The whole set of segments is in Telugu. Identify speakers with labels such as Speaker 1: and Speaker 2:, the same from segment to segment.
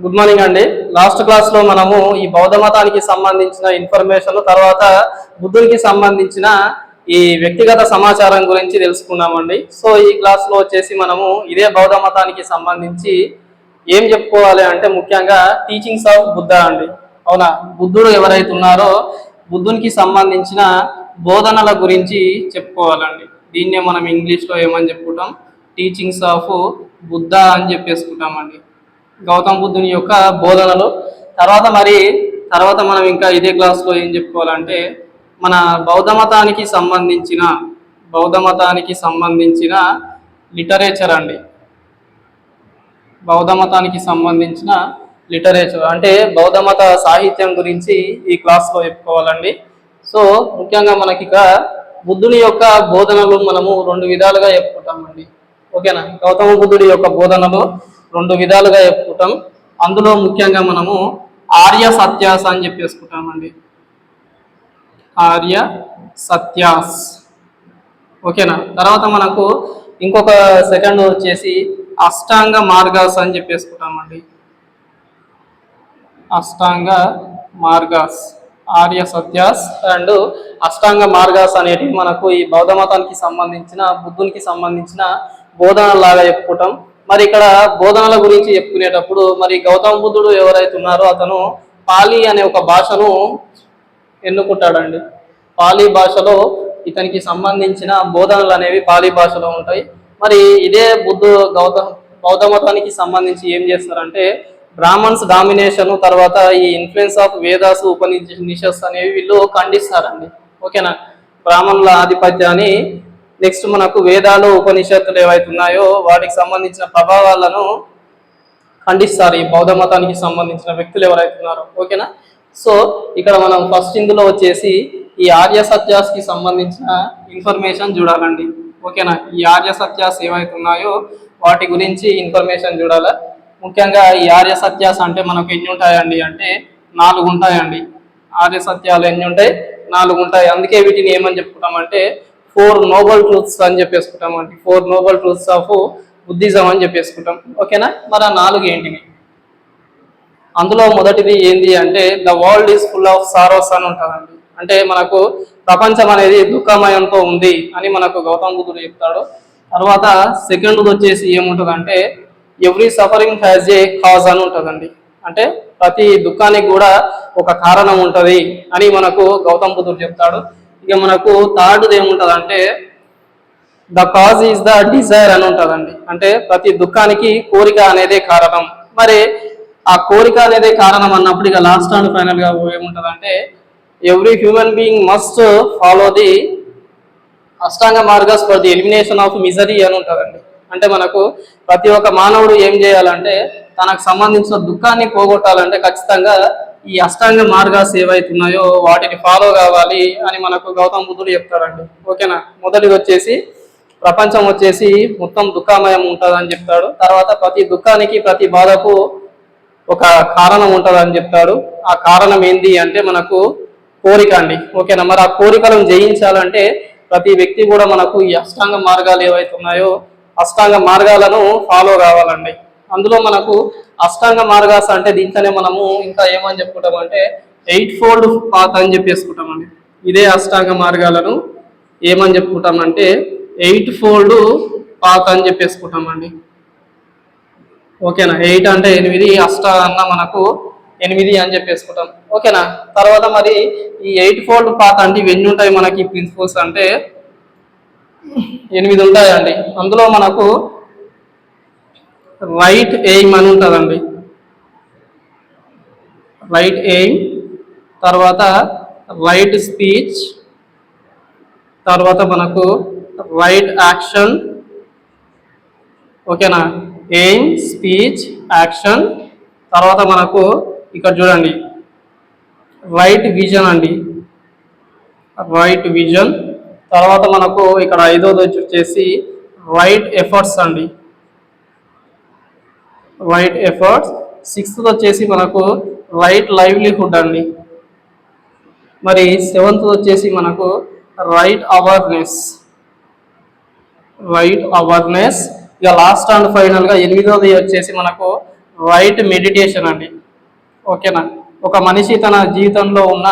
Speaker 1: గుడ్ మార్నింగ్ అండి. లాస్ట్ క్లాస్లో మనము ఈ బౌద్ధ మతానికి సంబంధించిన ఇన్ఫర్మేషన్ తర్వాత బుద్ధునికి సంబంధించిన ఈ వ్యక్తిగత సమాచారం గురించి తెలుసుకున్నామండి. సో ఈ క్లాస్లో వచ్చేసి మనము ఇదే బౌద్ధ మతానికి సంబంధించి ఏం చెప్పుకోవాలి అంటే ముఖ్యంగా టీచింగ్స్ ఆఫ్ బుద్ధ అండి. అవునా? బుద్ధుడు ఎవరైతే ఉన్నారో బుద్ధునికి సంబంధించిన బోధనల గురించి చెప్పుకోవాలండి. దీన్నే మనం ఇంగ్లీష్లో ఏమని చెప్పుకుంటాం? టీచింగ్స్ ఆఫ్ బుద్ధ అని చెప్పేసుకుంటామండి. గౌతమ బుద్ధుని యొక్క బోధనలు. తర్వాత మరి తర్వాత మనం ఇంకా ఇదే క్లాస్లో ఏం చెప్పుకోవాలంటే మన బౌద్ధ మతానికి సంబంధించిన బౌద్ధ మతానికి సంబంధించిన లిటరేచర్ అండి. బౌద్ధ మతానికి సంబంధించిన లిటరేచర్. అంటే బౌద్ధ మత సాహిత్యం గురించి ఈ క్లాస్లో చెప్పుకోవాలండి. సో ముఖ్యంగా మనకి ఇక బుద్ధుని యొక్క బోధనలు మనము రెండు విధాలుగా చెప్పుకుంటామండి. ఓకేనా? గౌతమ బుద్ధుడి యొక్క బోధనలు రెండు విధాలుగా చెప్పుకుంటాం. అందులో ముఖ్యంగా మనము ఆర్య సత్యాస అని చెప్పేసుకుంటామండి ఆర్య సత్యాస్. ఓకేనా? తర్వాత మనకు ఇంకొక సెకండ్ వచ్చేసి అష్టాంగ మార్గాస్ అని చెప్పేసుకుంటామండి అష్టాంగ మార్గాస్. ఆర్య సత్యాస్ అండ్ అష్టాంగ మార్గాస్ అనేటివి మనకు ఈ బౌద్ధ మతానికి సంబంధించిన బుద్ధునికి సంబంధించిన బోధనలాగా చెప్పుకుంటాం. మరి ఇక్కడ బోధనల గురించి చెప్పుకునేటప్పుడు మరి గౌతమ బుద్ధుడు ఎవరైతే ఉన్నారో అతను పాలి అనే ఒక భాషను ఎన్నుకుంటాడండి. పాలీ భాషలో ఇతనికి సంబంధించిన బోధనలు అనేవి పాలీ భాషలో ఉంటాయి. మరి ఇదే బుద్ధు గౌతమ గౌతమతానికి సంబంధించి ఏం చేస్తారంటే బ్రాహ్మణ్స్ డామినేషన్ తర్వాత ఈ ఇన్ఫ్లుయెన్స్ ఆఫ్ వేదాస్ ఉపనిషస్ అనేవి వీళ్ళు ఖండిస్తారండి. ఓకేనా? బ్రాహ్మణుల ఆధిపత్యాన్ని నెక్స్ట్ మనకు వేదాలు ఉపనిషత్తులు ఏవైతే ఉన్నాయో వాటికి సంబంధించిన ప్రభావాలను ఖండిస్తారు ఈ బౌద్ధ మతానికి సంబంధించిన వ్యక్తులు ఎవరైతే ఉన్నారో. ఓకేనా? సో ఇక్కడ మనం ఫస్ట్ ఇందులో వచ్చేసి ఈ ఆర్య సత్యాస్కి సంబంధించిన ఇన్ఫర్మేషన్ చూడాలండి. ఓకేనా? ఈ ఆర్య సత్యాస్ ఏవైతే ఉన్నాయో వాటి గురించి ఇన్ఫర్మేషన్ చూడాలా. ముఖ్యంగా ఈ ఆర్య సత్యాస్ అంటే మనకు ఎన్ని ఉంటాయండి అంటే నాలుగు ఉంటాయండి. ఆర్య సత్యాలు ఎన్ని ఉంటాయి? నాలుగు ఉంటాయి. అందుకే వీటిని ఏమని చెప్పుకుంటామంటే ఫోర్ నోబల్ ట్రూత్స్ అని చెప్పేసుకుంటాం అండి. Four noble truths of Buddhism అని చెప్పేసుకుంటాం. ఓకేనా? మరి ఆ నాలుగు ఏంటివి? అందులో మొదటిది ఏంటి అంటే the world is full of sorrows అని ఉంటుందండి. అంటే మనకు ప్రపంచం అనేది దుఃఖమయంతో ఉంది అని మనకు గౌతమ్ బుద్ధుడు చెప్తాడు. తర్వాత సెకండ్ వచ్చేసి ఏముంటుందంటే every suffering has a cause అని ఉంటుందండి. అంటే ప్రతి దుఃఖానికి కూడా ఒక కారణం ఉంటుంది అని మనకు గౌతమ్ బుద్ధుడు చెప్తాడు. ఇక మనకు థర్డ్ అంటే the cause is the desire అని ఉంటుందండి. అంటే ప్రతి దుఃఖానికి కోరిక అనేదే కారణం. మరి ఆ కోరిక అనేదే కారణం అన్నప్పుడు ఇక లాస్ట్ అండ్ ఫైనల్గా ఏముంటుంది అంటే every human being must follow the Ashtanga margas for the elimination of misery అని ఉంటుందండి. అంటే మనకు ప్రతి ఒక్క మానవుడు ఏం చేయాలంటే తనకు సంబంధించిన దుఃఖాన్ని పోగొట్టాలంటే ఖచ్చితంగా ఈ అష్టాంగ మార్గాస్ ఏవైతున్నాయో వాటిని ఫాలో కావాలి అని మనకు గౌతమ బుద్ధుడు చెప్తాడండి. ఓకేనా? మొదటిది వచ్చేసి ప్రపంచం వచ్చేసి మొత్తం దుఃఖమయం ఉంటుందని చెప్తాడు. తర్వాత ప్రతి దుఃఖానికి ప్రతి బాధకు ఒక కారణం ఉంటుందని చెప్తాడు. ఆ కారణం ఏంది అంటే మనకు కోరిక అండి. ఓకేనా? మరి ఆ కోరికలను జయించాలంటే ప్రతి వ్యక్తి కూడా మనకు ఈ అష్టాంగ మార్గాలు ఏవైతున్నాయో అష్టాంగ మార్గాలను ఫాలో కావాలండి. అందులో మనకు అష్టాంగ మార్గాస అంటే దీంట్లోనే మనము ఇంకా ఏమని చెప్పుకుంటాం అంటే ఎయిట్ ఫోల్డ్ పాత్ అని చెప్పేసుకుంటామండి. ఇదే అష్టాంగ మార్గాలను ఏమని చెప్పుకుంటామంటే ఎయిట్ ఫోల్డ్ పాత్ అని చెప్పేసుకుంటామండి. ఓకేనా? ఎయిట్ అంటే ఎనిమిది అష్ట అన్న మనకు ఎనిమిది అని చెప్పేసుకుంటాం. ఓకేనా? తర్వాత మరి ఈ ఎయిట్ ఫోల్డ్ పాత్ అంటే ఇవన్నీ ఉంటాయి మనకి? ప్రిన్సిపల్స్ అంటే ఎనిమిది ఉంటాయండి. అందులో మనకు రైట్ ఎయిమ్ అని ఉంటుందండి. రైట్ ఎయిమ్ తర్వాత రైట్ స్పీచ్ తర్వాత మనకు రైట్ యాక్షన్ ఓకేనా? ఎయిమ్ స్పీచ్ యాక్షన్ తర్వాత మనకు ఇక్కడ చూడండి. రైట్ విజన్ అండి. రైట్ విజన్ తర్వాత మనకు ఇక్కడ ఐదోది వచ్చి వచ్చేసి రైట్ ఎఫర్ట్స్ అండి. రైట్ ఎఫర్ట్స్ సిక్స్త్ వచ్చేసి మనకు రైట్ లైవ్లీహుడ్ అండి మరి సెవెంత్ వచ్చేసి మనకు రైట్ అవర్నెస్ రైట్ అవర్నెస్ ఇక లాస్ట్ అండ్ ఫైనల్గా ఎనిమిదవది వచ్చేసి మనకు రైట్ మెడిటేషన్ అండి. ఓకేనా ఒక మనిషి తన జీవితంలో ఉన్న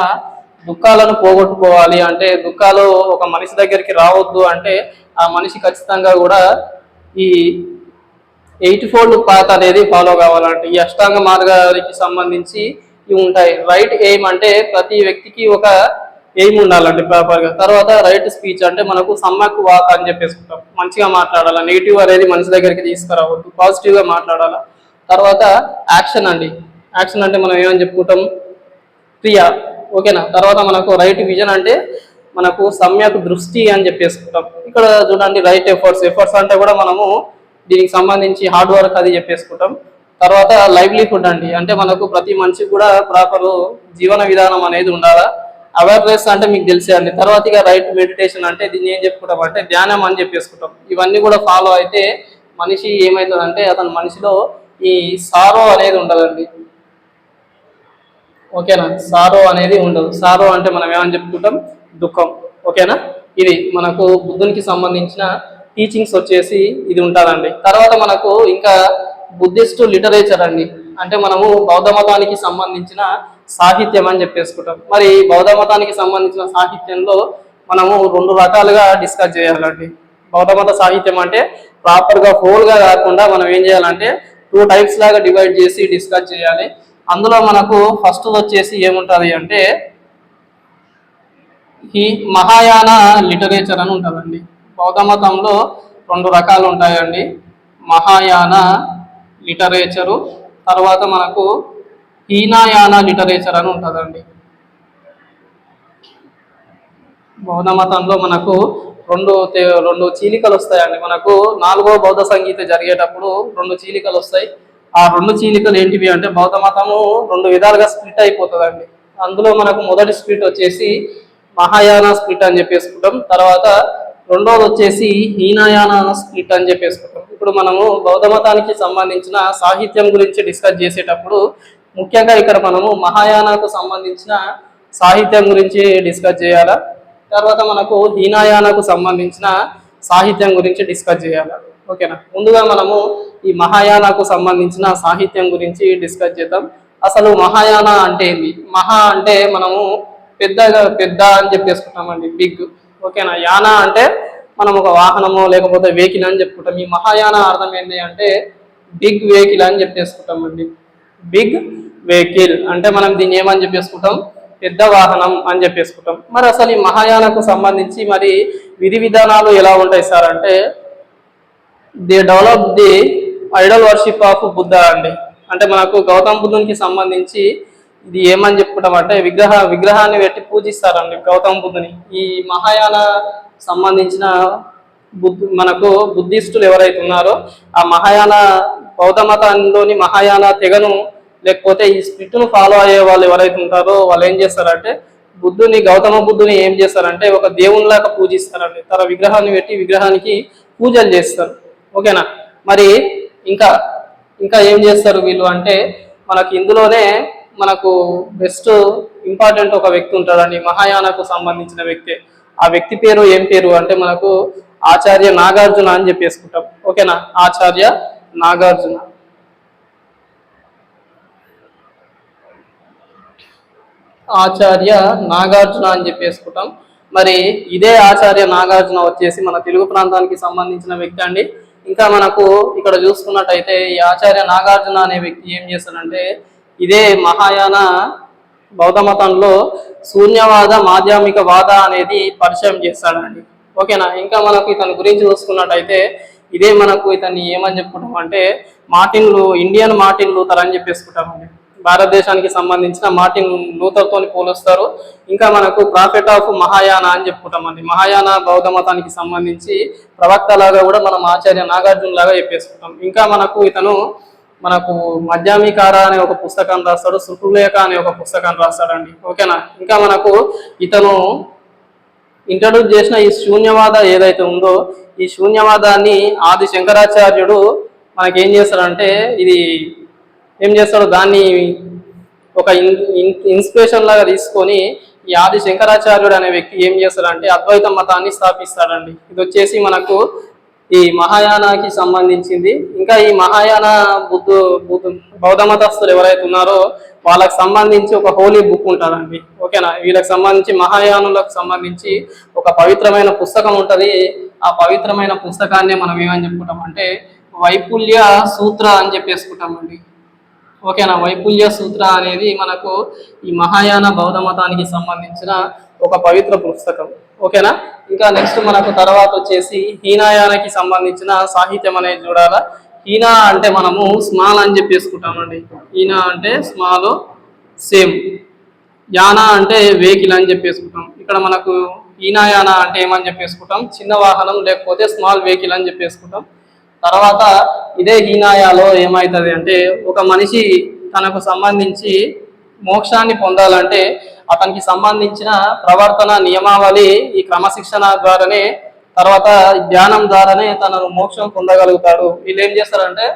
Speaker 1: దుఃఖాలను పోగొట్టుకోవాలి అంటే దుఃఖాలు ఒక మనిషి దగ్గరికి రావద్దు అంటే ఆ మనిషి ఖచ్చితంగా కూడా ఈ ఎయిట్ ఫోల్డ్ పాత్ అనేది ఫాలో కావాలంటే ఈ అష్టాంగ మార్గానికి సంబంధించి ఇవి ఉంటాయి. రైట్ ఎయిమ్ అంటే ప్రతి వ్యక్తికి ఒక ఎయిమ్ ఉండాలండి ప్రాపర్గా తర్వాత రైట్ స్పీచ్ అంటే మనకు సమ్మక్ వాక్ అని చెప్పేసుకుంటాం మంచిగా మాట్లాడాలి? నెగిటివ్ అనేది మనిషి దగ్గరికి తీసుకురావద్దు. పాజిటివ్గా మాట్లాడాలా మాట్లాడాలి? తర్వాత యాక్షన్ అండి. యాక్షన్ అంటే మనం ఏమని చెప్పుకుంటాం? క్రియ. ఓకేనా? తర్వాత మనకు రైట్ విజన్ అంటే మనకు సమ్యక్ దృష్టి అని చెప్పేసుకుంటాం ఇక్కడ చూడండి రైట్ ఎఫర్ట్స్ ఎఫర్ట్స్ అంటే కూడా మనము దీనికి సంబంధించి హార్డ్ వర్క్ అది చెప్పేసుకుంటాం. తర్వాత లైవ్లీహుడ్ అండి. అంటే మనకు ప్రతి మనిషికి కూడా ప్రాపర్ జీవన విధానం అనేది ఉండాలా? అవేర్నెస్ అంటే మీకు తెలిసే అండి. తర్వాత ఇక రైట్ మెడిటేషన్ అంటే దీన్ని ఏం చెప్పుకుంటాం అంటే ధ్యానం అని చెప్పేసుకుంటాం. ఇవన్నీ కూడా ఫాలో అయితే మనిషి ఏమవుతుందంటే అతని మనిషిలో ఈ సారో అనేది ఉండదండి ఓకేనా? సారో అనేది ఉండదు. సారో అంటే మనం ఏమని చెప్పుకుంటాం? దుఃఖం. ఓకేనా? ఇది మనకు బుద్ధునికి సంబంధించిన టీచింగ్స్ వచ్చేసి ఇది ఉంటుందండి తర్వాత మనకు ఇంకా బుద్ధిస్ట్ లిటరేచర్ అండి. అంటే మనము బౌద్ధ మతానికి సంబంధించిన సాహిత్యం అని చెప్పేసుకుంటాం. మరి బౌద్ధ మతానికి సంబంధించిన సాహిత్యంలో మనము రెండు రకాలుగా డిస్కస్ చేయాలండి. బౌద్ధ మత సాహిత్యం అంటే ప్రాపర్గా హోల్గా కాకుండా మనం ఏం చేయాలంటే టూ టైప్స్ లాగా డివైడ్ చేసి డిస్కస్ చేయాలి. అందులో మనకు ఫస్ట్ వచ్చేసి ఏముంటుంది అంటే ఈ మహాయాన లిటరేచర్ అని ఉంటుందండి. బౌద్ధ మతంలో రెండు రకాలు ఉంటాయండి. మహాయాన లిటరేచరు తర్వాత మనకు హీనాయాన లిటరేచర్ అని ఉంటుందండి. బౌద్ధ మతంలో మనకు రెండు రెండు చీలికలు వస్తాయండి. మనకు నాలుగో బౌద్ధ సంగీత జరిగేటప్పుడు రెండు చీలికలు వస్తాయి. ఆ రెండు చీలికలు ఏంటివి అంటే బౌద్ధ మతము రెండు విధాలుగా స్ప్లిట్ అయిపోతుందండి. అందులో మనకు మొదటి స్ప్లిట్ వచ్చేసి మహాయాన స్ప్లిట్ అని చెప్పేసుకుంటాం. తర్వాత రెండోది వచ్చేసి హీనాయాన స్ప్లిట్ అని చెప్పేసుకుంటాం. ఇప్పుడు మనము బౌద్ధ మతానికి సంబంధించిన సాహిత్యం గురించి డిస్కస్ చేసేటప్పుడు ముఖ్యంగా ఇక్కడ మనము మహాయానకు సంబంధించిన సాహిత్యం గురించి డిస్కస్ చేయాలా? తర్వాత మనకు హీనాయానకు సంబంధించిన సాహిత్యం గురించి డిస్కస్ చేయాలి? ఓకేనా? ముందుగా మనము ఈ మహాయానకు సంబంధించిన సాహిత్యం గురించి డిస్కస్ చేద్దాం. అసలు మహాయాన అంటే ఏంది? మహా అంటే మనము పెద్దగా పెద్ద అని చెప్పేసుకుంటామండి. బిగ్. ఓకేనా? యాన అంటే మనం ఒక వాహనము లేకపోతే వెహికల్ అని చెప్పుకుంటాం. ఈ మహాయాన అర్థం ఏంటి అంటే బిగ్ వెహికల్ అని చెప్పేసుకుంటాం అండి. బిగ్ వెహికల్ అంటే మనం దీన్ని ఏమని చెప్పేసుకుంటాం? పెద్ద వాహనం అని చెప్పేసుకుంటాం. మరి అసలు ఈ మహాయానకు సంబంధించి మరి విధి విధానాలు ఎలా ఉంటాయి సార్ అంటే the develop the idol worship of Buddha అండి. అంటే మనకు గౌతమ్ బుద్ధునికి సంబంధించి ఇది ఏమని చెప్పుకుంటాం అంటే విగ్రహ విగ్రహాన్ని పెట్టి పూజిస్తారండి గౌతమ బుద్ధుని. ఈ మహాయాన సంబంధించిన బుద్ధు మనకు బుద్ధిస్టులు ఎవరైతే ఉన్నారో ఆ మహాయాన బౌద్ధ మతంలోని మహాయాన తెగను లేకపోతే ఈ స్పిరిట్ను ఫాలో అయ్యే వాళ్ళు ఎవరైతే ఉంటారో వాళ్ళు ఏం చేస్తారంటే బుద్ధుని గౌతమ బుద్ధుని ఏం చేస్తారంటే ఒక దేవునిలాగా పూజిస్తారండి. తన విగ్రహాన్ని పెట్టి విగ్రహానికి పూజలు చేస్తారు. ఓకేనా? మరి ఇంకా ఇంకా ఏం చేస్తారు వీళ్ళు అంటే మనకి ఇందులోనే మనకు బెస్ట్ ఇంపార్టెంట్ ఒక వ్యక్తి ఉంటాడండి. మహాయానకు సంబంధించిన వ్యక్తి. ఆ వ్యక్తి పేరు ఏం పేరు? అంటే మనకు ఆచార్య నాగార్జున అని చెప్పేసుకుంటాం. ఓకేనా? ఆచార్య నాగార్జున. ఆచార్య నాగార్జున అని చెప్పేసుకుంటాం. మరి ఇదే ఆచార్య నాగార్జున వచ్చేసి మన తెలుగు ప్రాంతానికి సంబంధించిన వ్యక్తి అండి. ఇంకా మనకు ఇక్కడ చూసుకున్నట్టయితే ఈ ఆచార్య నాగార్జున అనే వ్యక్తి ఏం చేస్తాడంటే ఇదే మహాయాన బౌద్ధ మతంలో శూన్యవాద మాధ్యమిక వాద అనేది పరిచయం చేస్తాడండి. ఓకేనా? ఇంకా మనకు ఇతని గురించి చూసుకున్నట్టయితే ఇదే మనకు ఇతన్ని ఏమని చెప్పుకుంటాం అంటే మార్టిన్ లూ ఇండియన్ మార్టిన్ లూథర్ అని చెప్పేసుకుంటామండి. భారతదేశానికి సంబంధించిన మార్టిన్ లూథర్తో పోలుస్తారు. ఇంకా మనకు ప్రాఫిట్ ఆఫ్ మహాయాన అని చెప్పుకుంటామండి. మహాయాన బౌద్ధ మతానికి సంబంధించి ప్రవక్త లాగా కూడా మనం ఆచార్య నాగార్జున లాగా చెప్పేసుకుంటాం. ఇంకా మనకు ఇతను మనకు మధ్యామికార అనే ఒక పుస్తకాన్ని రాస్తాడు సుకులేఖ అనే ఒక పుస్తకాన్ని రాస్తాడండి. ఓకేనా? ఇంకా మనకు ఇతను ఇంట్రడ్యూస్ చేసిన ఈ శూన్యవాద ఏదైతే ఉందో ఈ శూన్యవాదాన్ని ఆది శంకరాచార్యుడు మనకి ఏం చేస్తాడంటే ఇది ఏం చేస్తాడు? దాన్ని ఒక ఇన్స్పిరేషన్ లాగా తీసుకొని ఈ ఆది శంకరాచార్యుడు అనే వ్యక్తి ఏం చేస్తాడంటే అద్వైత మతాన్ని స్థాపిస్తాడండి. ఇది వచ్చేసి మనకు ఈ మహాయానాకి సంబంధించింది. ఇంకా ఈ మహాయాన బుద్ధు బుద్ధు బౌద్ధ మతస్థులు ఎవరైతే ఉన్నారో వాళ్ళకి సంబంధించి ఒక హోలీ బుక్ ఉంటుందండి. ఓకేనా? వీళ్ళకి సంబంధించి మహాయానులకు సంబంధించి ఒక పవిత్రమైన పుస్తకం ఉంటుంది. ఆ పవిత్రమైన పుస్తకాన్ని మనం ఏమని చెప్పుకుంటాం అంటే వైపుల్య సూత్ర అని చెప్పేసుకుంటామండి. ఓకేనా? వైపుల్య సూత్ర అనేది మనకు ఈ మహాయాన బౌద్ధ మతానికి సంబంధించిన ఒక పవిత్ర పుస్తకం. ఓకేనా? ఇంకా నెక్స్ట్ మనకు తర్వాత వచ్చేసి హీనాయానకి సంబంధించిన సాహిత్యం అనేది చూడాలా. హీనా అంటే మనము స్మాల్ అని చెప్పేసుకుంటామండి. హీనా అంటే స్మాల్ సేమ్. యాన అంటే వెహికల్ అని చెప్పేసుకుంటాం. ఇక్కడ మనకు హీనాయాన అంటే ఏమని చెప్పేసుకుంటాం? చిన్న వాహనం లేకపోతే స్మాల్ వెహికల్ అని చెప్పేసుకుంటాం. తర్వాత ఇదే హీనాయాలో ఏమవుతుంది అంటే ఒక మనిషి తనకు సంబంధించి మోక్షాన్ని పొందాలంటే అతనికి సంబంధించిన ప్రవర్తన నియమావళి ఈ క్రమశిక్షణ ద్వారానే తర్వాత ధ్యానం ద్వారానే తనను మోక్షం పొందగలుగుతాడు. వీళ్ళు ఏం చేస్తారంటే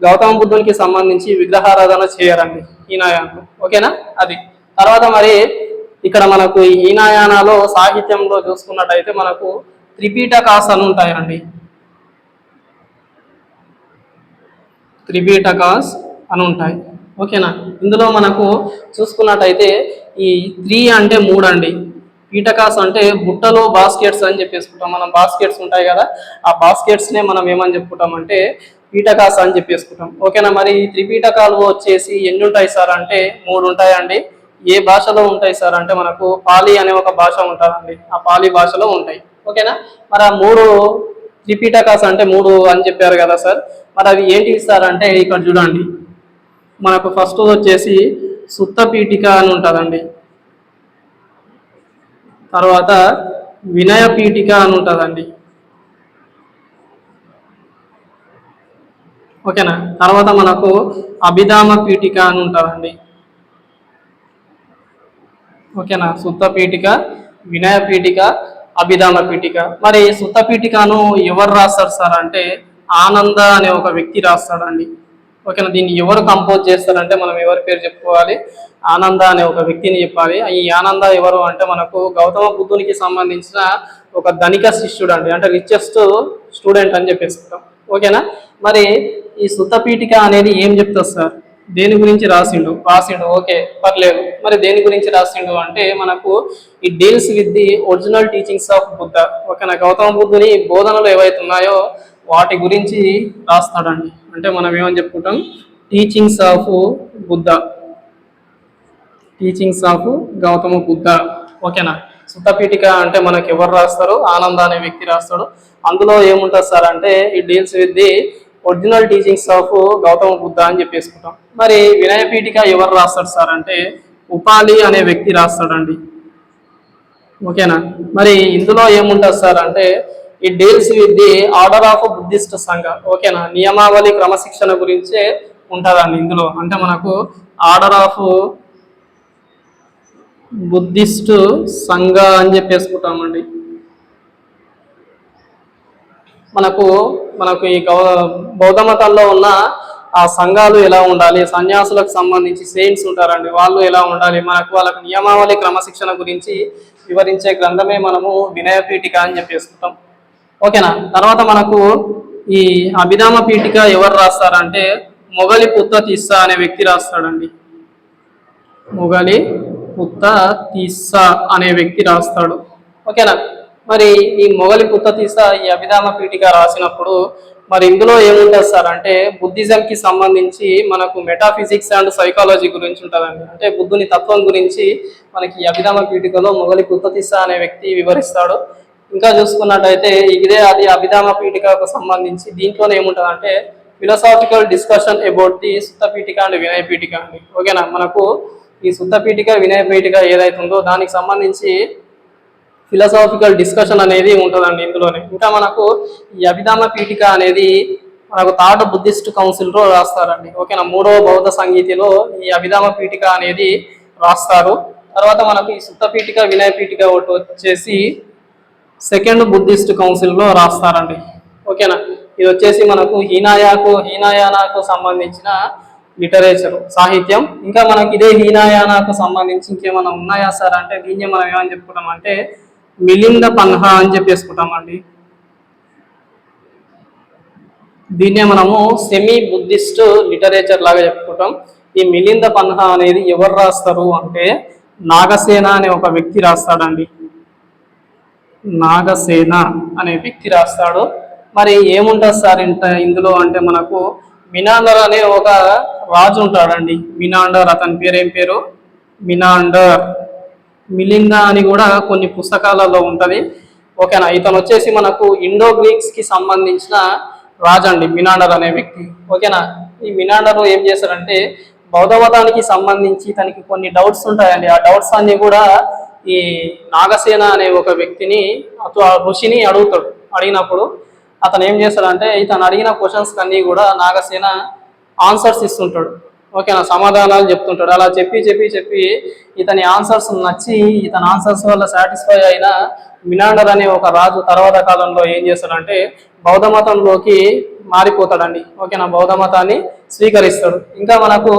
Speaker 1: గౌతమ బుద్ధునికి సంబంధించి విగ్రహారాధన చేయరండి హీనాయానం ఓకేనా? అది. తర్వాత మరి ఇక్కడ మనకు ఈ హీనాయానాలో సాహిత్యంలో చూసుకున్నట్టయితే మనకు త్రిపీఠకాస్ అని త్రిపీఠకాస్ అని ఉంటాయి ఓకేనా? ఇందులో మనకు చూసుకున్నట్టయితే ఈ త్రీ అంటే మూడు అండి పీటకాస్ అంటే బుట్టలో బాస్కెట్స్ అని చెప్పేసుకుంటాం. మనం బాస్కెట్స్ ఉంటాయి కదా ఆ బాస్కెట్స్నే మనం ఏమని చెప్పుకుంటాం అంటే పీటకాస్ అని చెప్పేసుకుంటాం. ఓకేనా? మరి ఈ త్రిపీఠకాలు వచ్చేసి ఎన్ని ఉంటాయి సార్ అంటే మూడు ఉంటాయండి ఏ భాషలో ఉంటాయి సార్ అంటే మనకు పాలి అనే ఒక భాష ఉంటుందండి. ఆ పాలి భాషలో ఉంటాయి. ఓకేనా? మరి ఆ మూడు త్రిపీఠకాస్ అంటే మూడు అని చెప్పారు కదా సార్. మరి అవి ఏంటి ఇస్తారంటే ఇక్కడ చూడండి. మనకు ఫస్ట్ వచ్చేసి సుత్త పీఠిక అని ఉంటుందండి. తర్వాత వినయ పీఠిక అని ఉంటుందండి. ఓకేనా? తర్వాత మనకు అభిధామ పీఠిక అని ఉంటుందండి. ఓకేనా? సుత్త పీఠిక వినయ పీఠిక అభిధామ పీఠిక. మరి సుత్త పీఠికను ఎవరు రాస్తారు సార్ అంటే ఆనంద అనే ఒక వ్యక్తి రాస్తాడండి. ఓకేనా దీన్ని ఎవరు కంపోజ్ చేస్తారంటే మనం ఎవరి పేరు చెప్పుకోవాలి? ఆనంద అనే ఒక వ్యక్తిని చెప్పాలి. ఈ ఆనంద ఎవరు అంటే మనకు గౌతమ బుద్ధునికి సంబంధించిన ఒక ధనిక శిష్యుడు అండి. అంటే రిచెస్ట్ స్టూడెంట్ అని చెప్పేసుకుంటాం. ఓకేనా? మరి ఈ సుతపీఠిక అనేది ఏం చెప్తుంది సార్? దేని గురించి రాసిండు? రాసిండు ఓకే పర్లేదు. మరి దేని గురించి రాసిండు అంటే మనకు ఈ deals with the original teachings of Buddha ఓకేనా గౌతమ బుద్ధుని బోధనలు ఏవైతే ఉన్నాయో వాటి గురించి రాస్తాడండి. అంటే మనం ఏమని చెప్పుకుంటాం? Teachings of Buddha teachings of Gautama Buddha ఓకేనా? సుత్తపీఠిక అంటే మనకి ఎవరు రాస్తారు? ఆనంద అనే వ్యక్తి రాస్తాడు. అందులో ఏముంటుంది సార్ అంటే ఈ deals with the original teachings of Gautama Buddha అని చెప్పేసుకుంటాం. మరి వినయపీఠిక ఎవరు రాస్తాడు సార్ అంటే ఉపాలి అనే వ్యక్తి రాస్తాడండి. ఓకేనా? మరి ఇందులో ఏముంటుంది సార్ అంటే ఈ deals with the order of Buddhist Sangha ఓకేనా నియమావళి క్రమశిక్షణ గురించే ఉంటుందండి ఇందులో. అంటే మనకు ఆర్డర్ ఆఫ్ బుద్ధిస్ట్ సంఘ అని చెప్పేసుకుంటామండి. మనకు మనకు ఈ గౌ బౌద్ధ మతాల్లో ఉన్న ఆ సంఘాలు ఎలా ఉండాలి? సన్యాసులకు సంబంధించి సెయింట్స్ ఉంటారండి. వాళ్ళు ఎలా ఉండాలి? మనకు వాళ్ళకి నియమావళి క్రమశిక్షణ గురించి వివరించే గ్రంథమే మనము వినయపీఠిక అని చెప్పేసుకుంటాం. ఓకేనా? తర్వాత మనకు ఈ అభిధామ పీఠిక ఎవరు రాస్తారంటే మొగలి పుత్త తీస్సా అనే వ్యక్తి రాస్తాడండి. మొగలి పుత్త తీస్సా అనే వ్యక్తి రాస్తాడు. ఓకేనా? మరి ఈ మొగలి పుత్త తీసా ఈ అభిధామ పీఠిక రాసినప్పుడు మరి ఇందులో ఏముంటుంది సార్? అంటే బుద్ధిజంకి సంబంధించి మనకు మెటాఫిజిక్స్ అండ్ సైకాలజీ గురించి ఉంటుందండి. అంటే బుద్ధుని తత్వం గురించి మనకి ఈ అభిధామ పీఠికలో మొగలి పుత్త తీసా అనే వ్యక్తి వివరిస్తాడు. ఇంకా చూసుకున్నట్టయితే ఇదే అది అభిధామ పీఠికకు సంబంధించి దీంట్లోనే ఏముంటుంది అంటే ఫిలసాఫికల్ డిస్కషన్ అబౌట్ ది సుత్త పీఠిక అండ్ వినయ పీఠిక అండి. ఓకేనా? మనకు ఈ సుత్త పీఠిక వినయ పీఠిక ఏదైతే ఉందో దానికి సంబంధించి ఫిలసాఫికల్ డిస్కషన్ అనేది ఉంటుందండి ఇందులోనే. ఇంకా మనకు ఈ అభిధామ పీఠిక అనేది మనకు థర్డ్ బుద్ధిస్ట్ కౌన్సిల్లో రాస్తారండి. ఓకేనా? మూడవ బౌద్ధ సంగీతిలో ఈ అభిధామ పీఠిక అనేది రాస్తారు. తర్వాత మనకు ఈ సుత్త పీఠిక వినయ పీఠిక ఒకటి వచ్చేసి సెకండ్ బుద్ధిస్ట్ కౌన్సిల్లో రాస్తారండి. ఓకేనా? ఇది వచ్చేసి మనకు హీనాయాకు హీనాయానాకు సంబంధించిన లిటరేచర్ సాహిత్యం. ఇంకా మనకి ఇదే హీనాయానాకు సంబంధించి ఇంకేమైనా ఉన్నాయా సార్? అంటే దీన్ని మనం ఏమని చెప్పుకుంటాం అంటే మిలింద పన్హా అని చెప్పేసుకుంటామండి. దీన్నే మనము సెమీ బుద్ధిస్ట్ లిటరేచర్ లాగా చెప్పుకుంటాం. ఈ మిలింద పన్హా అనేది ఎవరు రాస్తారు అంటే నాగసేన అనే ఒక వ్యక్తి రాస్తాడండి. నాగసేన అనే వ్యక్తి రాస్తాడు. మరి ఏముంటుంది సార్ ఇంత ఇందులో అంటే మనకు మినాండర్ అనే ఒక రాజు ఉంటాడండి. మినాండర్ అతని పేరు ఏం పేరు? మినాండర్. మిలింద అని కూడా కొన్ని పుస్తకాలలో ఉంటుంది. ఓకేనా? ఇతను వచ్చేసి మనకు ఇండో గ్రీక్స్కి సంబంధించిన రాజు అండి మినాండర్ అనే వ్యక్తి. ఓకేనా? ఈ మినాండర్ ఏం చేశారంటే బౌద్ధ మతానికి సంబంధించి తనకి కొన్ని డౌట్స్ ఉంటాయండి. ఆ డౌట్స్ అన్ని కూడా ఈ నాగసేన అనే ఒక వ్యక్తిని ఆ ఋషిని అడుగుతాడు. అడిగినప్పుడు అతను ఏం చేస్తాడంటే ఇతను అడిగిన క్వశ్చన్స్ అన్నీ కూడా నాగసేన ఆన్సర్స్ ఇస్తుంటాడు. ఓకేనా సమాధానాలు చెప్తుంటాడు. అలా చెప్పి చెప్పి చెప్పి ఇతని ఆన్సర్స్ నచ్చి ఇతని ఆన్సర్స్ వల్ల సాటిస్ఫై అయిన మినాండర్ అనే ఒక రాజు తర్వాత కాలంలో ఏం చేస్తాడంటే బౌద్ధ మతంలోకి మారిపోతాడండి. ఓకేనా బౌద్ధ మతాన్ని స్వీకరిస్తాడు. ఇంకా మనకు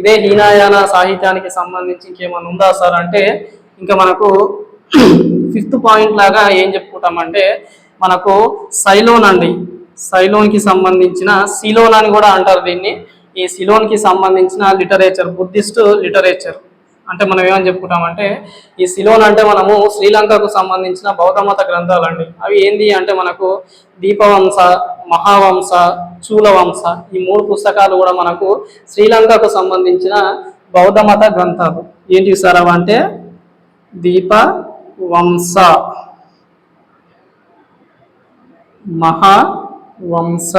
Speaker 1: ఇదే హీనాయాన సాహిత్యానికి సంబంధించి ఇంకేమైనా ఉందా సార్ అంటే ఇంకా మనకు ఫిఫ్త్ పాయింట్ లాగా ఏం చెప్పుకుంటామంటే మనకు సైలోన్ అండి. సైలోన్కి సంబంధించిన సిలోన్ అని కూడా అంటారు దీన్ని. ఈ సిలోన్కి సంబంధించిన లిటరేచర్ బుద్ధిస్ట్ లిటరేచర్ అంటే మనం ఏమని చెప్పుకుంటామంటే ఈ సిలోన్ అంటే మనము శ్రీలంకకు సంబంధించిన బౌద్ధ మత గ్రంథాలండి. అవి ఏంది అంటే మనకు దీపవంశ మహావంశ చూలవంశ ఈ మూడు పుస్తకాలు కూడా మనకు శ్రీలంకకు సంబంధించిన బౌద్ధ మత గ్రంథాలు. ఏం సార్ అంటే దీప వంశ మహావంశ.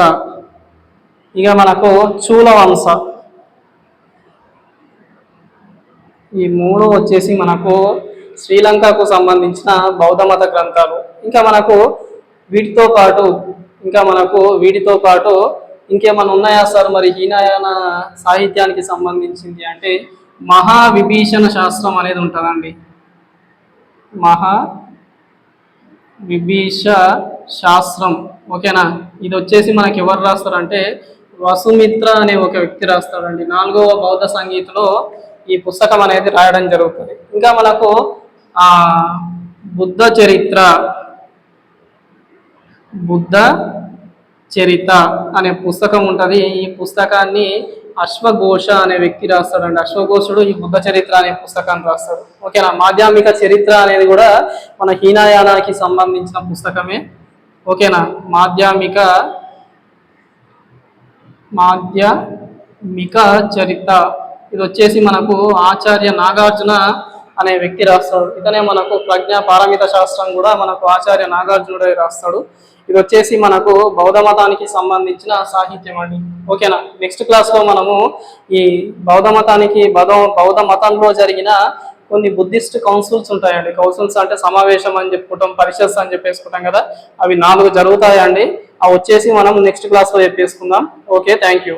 Speaker 1: ఇక మనకు చూల వంశ ఈ మూడు వచ్చేసి మనకు శ్రీలంకకు సంబంధించిన బౌద్ధ మత గ్రంథాలు. ఇంకా మనకు వీటితో పాటు ఇంకా మనకు వీటితో పాటు ఇంకేమైనా ఉన్నాయా సార్? మరి హీనాయాన సాహిత్యానికి సంబంధించింది అంటే మహావిభీషణ శాస్త్రం అనేది ఉంటుందండి. మహా విభీష శాస్త్రం. ఓకేనా? ఇది వచ్చేసి మనకి ఎవరు రాస్తారంటే వసుమిత్ర అనే ఒక వ్యక్తి రాస్తాడండి. నాలుగవ బౌద్ధ సంగీతలో ఈ పుస్తకం అనేది రాయడం జరుగుతుంది. ఇంకా మనకు ఆ బుద్ధ చరిత్ర. బుద్ధ చరిత అనే పుస్తకం ఉంటుంది. ఈ పుస్తకాన్ని అశ్వఘోష అనే వ్యక్తి రాస్తాడండి. అశ్వఘోషుడు ఈ బుద్ధ చరిత్ర అనే పుస్తకాన్ని రాస్తాడు. ఓకేనా? మాధ్యమిక చరిత్ర అనేది కూడా మన హీనాయానానికి సంబంధించిన పుస్తకమే. ఓకేనా? మాధ్యమిక మాధ్యమిక చరిత్ర. ఇది వచ్చేసి మనకు ఆచార్య నాగార్జున అనే వ్యక్తి రాస్తాడు. ఇతనే మనకు ప్రజ్ఞా పారమిత శాస్త్రం కూడా మనకు ఆచార్య నాగార్జునుడే రాస్తాడు. ఇది వచ్చేసి మనకు బౌద్ధ మతానికి సంబంధించిన సాహిత్యం అండి. ఓకేనా? నెక్స్ట్ క్లాస్లో మనము ఈ బౌద్ధ మతానికి బౌద్ధ బౌద్ధ మతంలో జరిగిన కొన్ని బుద్ధిస్ట్ కౌన్సిల్స్ ఉంటాయండి. కౌన్సిల్స్ అంటే సమావేశం అని చెప్పుకుంటాం పరిషత్స్ అని చెప్పేసుకుంటాం కదా. అవి నాలుగు జరుగుతాయండి. అవి వచ్చేసి మనం నెక్స్ట్ క్లాస్లో చెప్పేసుకుందాం. Okay thank you